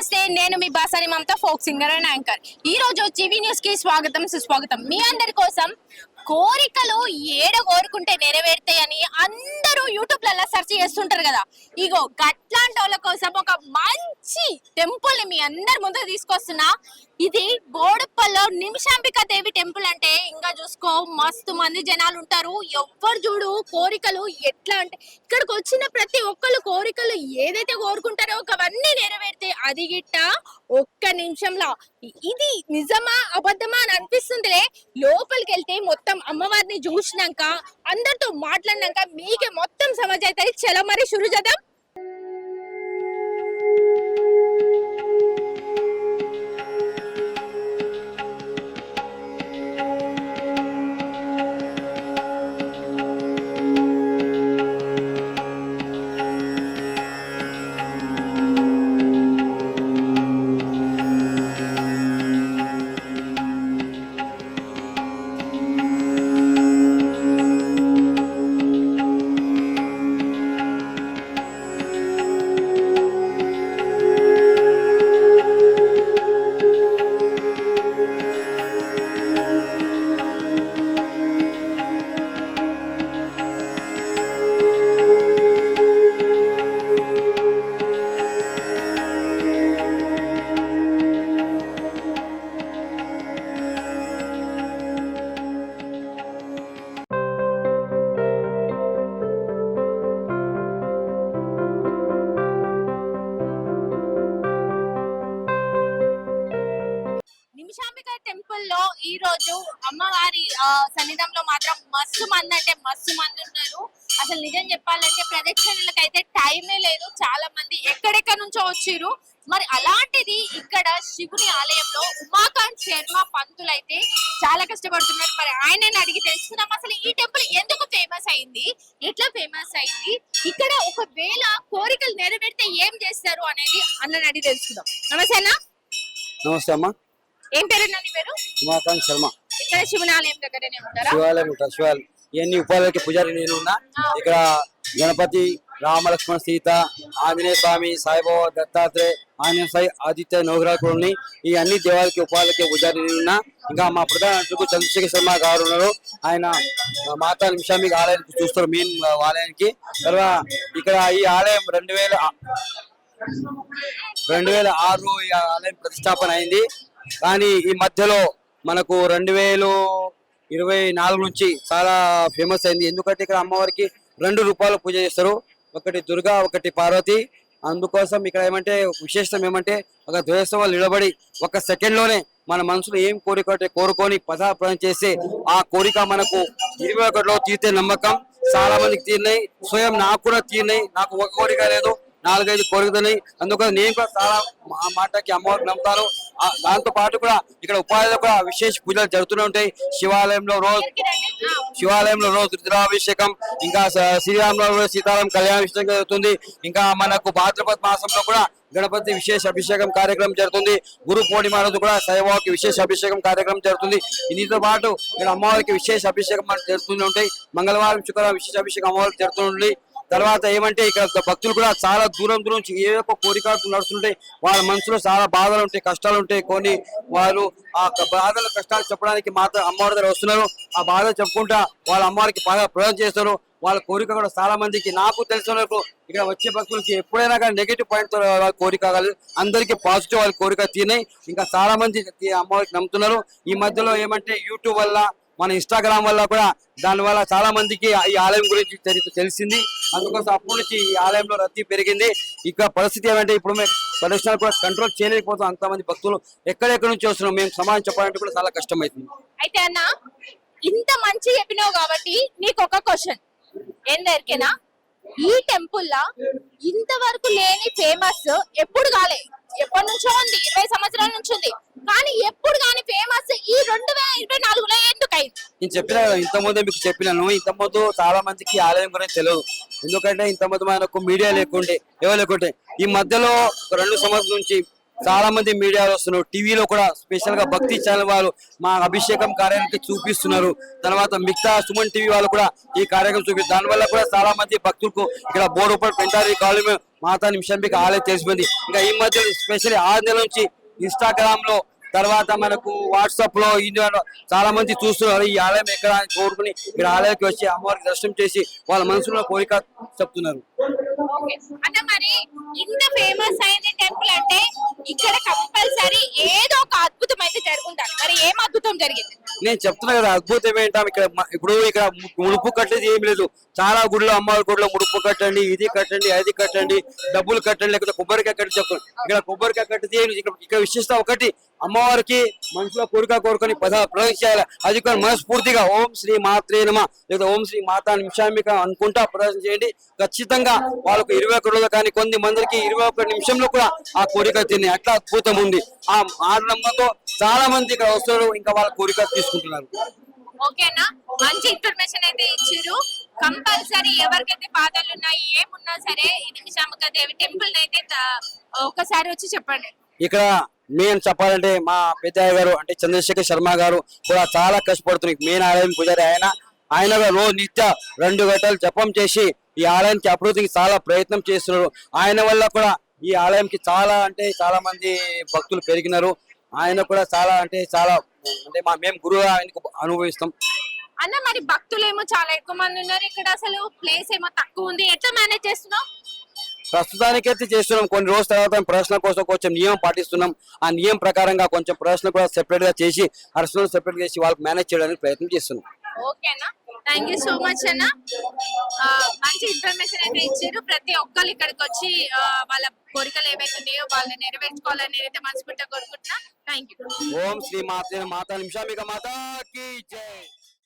నమస్తే నేను మీ Basani Mamata folk singer and anchor. ఈ రోజు టీవీ న్యూస్కి స్వాగతం సుస్వాగతం. మీ అందరి కోసం కోరికలు ఏడ కోరుకుంటే నెరవేరుతాయని అందరూ యూట్యూబ్లలో సెర్చ్ చేస్తుంటారు కదా. ఇగో గట్లాంటి వాళ్ళ కోసం ఒక మంచి టెంపుల్ని మీ అందరి ముందు తీసుకొస్తున్నా. ఇది బోడుప్పల్లో నిమిషాంబిక దేవి టెంపుల్ అంటే ఇంకా చూసుకో మస్తు మంది జనాలు ఉంటారు. ఎవ్వరు చూడు కోరికలు ఎట్లా అంటే ఇక్కడికి వచ్చిన ప్రతి ఒక్కళ్ళు కోరికలు ఏదైతే కోరుకుంటారో అవన్నీ నెరవేరితే అది గిట్ట ఒక్క నిమిషంలో. ఇది నిజమా అబద్ధమా అని అనిపిస్తుందిలే. లోపలికి వెళ్తే మొత్తం అమ్మవారిని చూసినాక అందరితో మాట్లాడినాక మీకే మొత్తం సమజ్ అవుతుంది. చలో మరి షురు చేద్దాం. రోజు అమ్మవారి సన్నిధంలో మాత్రం మస్తు మంది అంటే మస్తు మంది ఉన్నారు అసలు నిజం చెప్పాలంటే ప్రదక్షిణలకు అయితే టైమే లేదు. చాలా మంది ఎక్కడెక్కడ నుంచో వచ్చిర్రు. మరి అలాంటిది ఇక్కడ శివుని ఆలయంలో ఉమాకాంత్ శర్మ పంతులు అయితే చాలా కష్టపడుతున్నారు. మరి ఆయనని అడిగి తెలుసుకున్నాం అసలు ఈ టెంపుల్ ఎందుకు ఫేమస్ అయింది? ఎట్లా ఫేమస్ అయింది? ఇక్కడ ఒకవేళ కోరికలు నెరవేరితే ఏం చేస్తారు అనేది అన్నని అడిగి తెలుసుకుందాం. నమస్తే అన్న. నమస్తే అమ్మా. ఏం పేరు అన్న నీ పేరు ఉమాకాంత్ శర్మ. ఇక్కడ దగ్గరనే ఉంటారా? శివాలయం ఉంటారు శివాలయం. ఇవన్నీ ఉపాలకి పూజారి నేను ఉన్నా. ఇక్కడ గణపతి రామలక్ష్మణ సీత ఆంజనేయ స్వామి సాయిబాబా దత్తాత్రేయ ఆంజనేయ సాయి ఆదిత్య నవగ్రహాలు ఈ అన్ని దేవాలకి ఉపాలకి పూజారి నేను ఉన్నా. ఇంకా మా ప్రధాన అర్చకుడు చంద్రశేఖర్ శర్మ గారు ఉన్నారు. ఆయన మాతా నిమిషామికి ఆలయానికి చూస్తారు మెయిన్ ఆలయానికి. తర్వాత ఇక్కడ ఈ ఆలయం రెండు వేల రెండు వేల ఆరు ఈ ఆలయం ప్రతిష్టాపన అయింది. కానీ ఈ మధ్యలో మనకు రెండు వేలు ఇరవై నాలుగు నుంచి చాలా ఫేమస్ అయింది. ఎందుకంటే ఇక్కడ అమ్మవారికి రెండు రూపాయలు పూజ చేస్తారు. ఒకటి దుర్గా ఒకటి పార్వతి. అందుకోసం ఇక్కడ ఏమంటే విశేషం ఏమంటే ఒక ద్వేషవాళ్ళు నిలబడి ఒక సెకండ్లోనే మన మనసులో ఏం కోరిక కోరుకొని పదార్థం చేస్తే ఆ కోరిక మనకు ఇరవై ఒకటిలో తీర్తే నమ్మకం. చాలా మందికి తీరినాయి. స్వయం నాకు కూడా తీరినాయి. నాకు ఒక కోరిక లేదు. నాలుగైదు కోరికలని అందుకని నేను కూడా చాలా మా మాటకి అమ్మవారికి నమ్ముతాను. దాంతో పాటు కూడా ఇక్కడ ఉపాధిలో కూడా విశేష పూజలు జరుగుతూనే ఉంటాయి. శివాలయంలో రోజు శివాలయంలో రోజు రుద్రాభిషేకం ఇంకా స- శ్రీరామరావు సీతారాం కళ్యాణాభిషేకం జరుగుతుంది. ఇంకా మనకు భాద్రపద మాసంలో కూడా గణపతి విశేష అభిషేకం కార్యక్రమం జరుగుతుంది. గురు పూర్ణిమ రోజు కూడా సైవాకి విశేష అభిషేకం కార్యక్రమం జరుగుతుంది. దీనితో పాటు ఇక్కడ అమ్మవారికి విశేష అభిషేకం జరుగుతూనే ఉంటాయి. మంగళవారం శుక్రవారం విశేష అభిషేకం అమ్మవారికి జరుగుతుంది తర్వాత ఏమంటే ఇక్కడ భక్తులు కూడా చాలా దూరం దూరం నుంచి ఏ ఒక్క కోరికలతో నడుస్తుంటాయి. వాళ్ళ మనసులో చాలా బాధలు ఉంటాయి కష్టాలు ఉంటాయి. కొన్ని వారు ఆ బాధలు కష్టాలు చెప్పడానికి మాత అమ్మవారి దగ్గర వస్తున్నారు. ఆ బాధలు చెప్పుకుంటా వాళ్ళ అమ్మవారికి బాగా ప్రయోజనం చేస్తారు. వాళ్ళ కోరిక కూడా చాలా మందికి నాకు తెలిసిన వరకు ఇక్కడ వచ్చే భక్తులకి ఎప్పుడైనా కానీ నెగిటివ్ పాయింట్ వాళ్ళ కోరిక అందరికి అందరికీ పాజిటివ్ వాళ్ళ కోరిక తినాయి ఇంకా చాలా మంది అమ్మవారికి నమ్ముతున్నారు. ఈ మధ్యలో ఏమంటే యూట్యూబ్ వల్ల మన ఇన్స్టాగ్రామ్ వల్ల కూడా దాని వల్ల చాలా మందికి ఈ ఆలయం గురించి తెలిసింది. అందుకోసం అప్పటి నుంచి ఈ ఆలయంలో రద్దీ పెరిగింది. ఇక పరిస్థితి ఏమంటే ఇప్పుడు మేము ప్రదర్శనలు కూడా కంట్రోల్ చేయలేకపోతాం అంతమంది భక్తులు ఎక్కడెక్కడి నుంచి వస్తున్నాం? మేము సమాజం చెప్పాలంటే కూడా చాలా కష్టం అవుతుంది అయితే అన్న ఇంత మంచి చెప్పినావు కాబట్టి నీకు ఒక క్వశ్చన్ ఏందరికేనా ఈ టెంపుల్ లా ఇంతవరకు లేని ఫేమస్ ఎప్పుడు కాలే. ఎప్పటి నుంచో ఉంది? ఇరవై సంవత్సరాల నుంచి ఉంది. కానీ ఎప్పుడు కానీ ఫేమస్ ఈ రెండు వేల ఇరవై నాలుగులో ఎందుకు అయింది నేను చెప్పిన ఇంతకుముందే మీకు చెప్పినాను. ఇంతకుముందు చాలా మందికి ఆలయం గురించి తెలియదు. ఎందుకంటే ఇంతకుముందు మనకు మీడియా లేకుండే ఏవో లేకుంటే ఈ మధ్యలో రెండు సంవత్సరాల నుంచి చాలా మంది మీడియాలో వస్తున్నారు. టీవీలో కూడా స్పెషల్గా భక్తి ఛానల్ వాళ్ళు మా అభిషేకం కార్యానికి చూపిస్తున్నారు. తర్వాత మిగతా సుమన్ టీవీ వాళ్ళు కూడా ఈ కార్యక్రమం చూపి దానివల్ల కూడా చాలా మంది భక్తులకు ఇక్కడ బోర్డు బోరుపడి పెంటారు. కాలు మాతా నిమిషంబిక ఆలయం తెలిసిపోయింది. ఇంకా ఈ మధ్య స్పెషల్ ఆరు నెలల నుంచి ఇన్స్టాగ్రామ్లో తర్వాత మనకు వాట్సాప్లో ఇండియాలో చాలా మంది చూస్తున్నారు. ఈ ఆలయం ఎక్కడ కోరుకుని ఇక్కడ ఆలయానికి వచ్చి అమ్మవారికి దర్శనం చేసి వాళ్ళ మనసులో కోరిక చెప్తున్నారు. అంటే మరి ఇంత ఫేమస్ టెంపుల్ అంటే ఇక్కడ కంపల్సరీ ఏదో ఒక అద్భుతం అయితే జరుగుంటారు మరి ఏం అద్భుతం జరిగింది? నేను చెప్తున్నా కదా అద్భుతం ఏంటా ఇక్కడ ఇప్పుడు ఇక్కడ ముడుపు కట్టేది ఏం లేదు. చాలా గుడిలో అమ్మవారి గుడిలో ముడుపు కట్టండి ఇది కట్టండి అది కట్టండి డబ్బులు కట్టండి లేకపోతే కొబ్బరికాయ కట్టి చెప్తాను ఇక్కడ కొబ్బరికాయ కట్టితే. ఇక్కడ ఇక్కడ విశిష్ట ఒకటి అమ్మవారికి మనసులో కోరిక కోరుకొని పద ప్రదర్శించాలి అది కూడా మనస్ఫూర్తిగా ఓం శ్రీ మాత్రే నమ. లేదా ఓం శ్రీ మాతా నిమిషామిక అనుకుంటా ప్రదర్శన చేయండి. ఖచ్చితంగా వాళ్ళకు ఇరవై ఒక్క రోజులు కానీ కొన్ని మందికి ఇరవై ఒక్క నిమిషంలో కూడా ఆ కోరిక తిని అట్లా అద్భుతం ఉంది. ఆ నమ్మకంతో చాలా మంది ఇక్కడ వస్తారు ఇంకా వాళ్ళ కోరిక తీసుకుంటున్నారు. ఓకేనా మంచి ఇన్ఫర్మేషన్ అయితే ఇచ్చారు. కంపల్సరీ ఎవరికైతే బాధలు ఉన్నాయి ఏమున్నా సరే ఇది నిజాముఖ దేవి టెంపుల్ అయితే ఒకసారి వచ్చి చెప్పండి. ఇక్కడ మేము చెప్పాలంటే మా పెద్దయ్య గారు అంటే చంద్రశేఖర్ శర్మ గారు కూడా చాలా కష్టపడుతున్నారు. మెయిన్ ఆలయం పూజారి ఆయన. ఆయన రోజు నిత్య రెండు గంటలు జపం చేసి ఈ ఆలయానికి అభివృద్ధికి చాలా ప్రయత్నం చేస్తున్నారు. ఆయన వల్ల కూడా ఈ ఆలయంకి చాలా అంటే చాలా మంది భక్తులు పెరిగినారు. ఆయన కూడా చాలా అంటే చాలా అంటే మా మేము గురువు ఆయనకు అనుభవిస్తాం. అన్న మరి భక్తులు ఏమో చాలా ఎక్కువ మంది ఉన్నారు. ఇక్కడ అసలు ప్లేస్ ఏమో తక్కువ ఉంది. ఎట్లా మేనేజ్ చేస్తున్నావు? ప్రస్తుతానికైతే చేస్తున్నాం. కొన్ని రోజుల తర్వాత ప్రదర్శన కోసం కొంచెం నియమం పాటిస్తున్నాం. ఆ నియమం ప్రకారంగా కొంచెం ప్రదర్శన కూడా సెపరేట్గా చేసి అర్చనలు సెపరేట్ చేసి వాళ్ళకి మేనేజ్ చేయడానికి ప్రయత్నం చేస్తున్నాం. ఓకేనా థ్యాంక్ యూ సో మచ్ అన్న. మంచి ఇన్ఫర్మేషన్ అయితే ఇచ్చారు. ప్రతి ఒక్కరు ఇక్కడికి వచ్చి వాళ్ళ కోరికలు ఏవైతే ఉన్నాయో వాళ్ళని నెరవేర్చుకోవాలని అయితే మనస్ఫూర్తిగా కోరుకుంటున్నా. థ్యాంక్ యూ ఓం శ్రీ మాతే మాతా నిమిషామిక మాతాకి జై.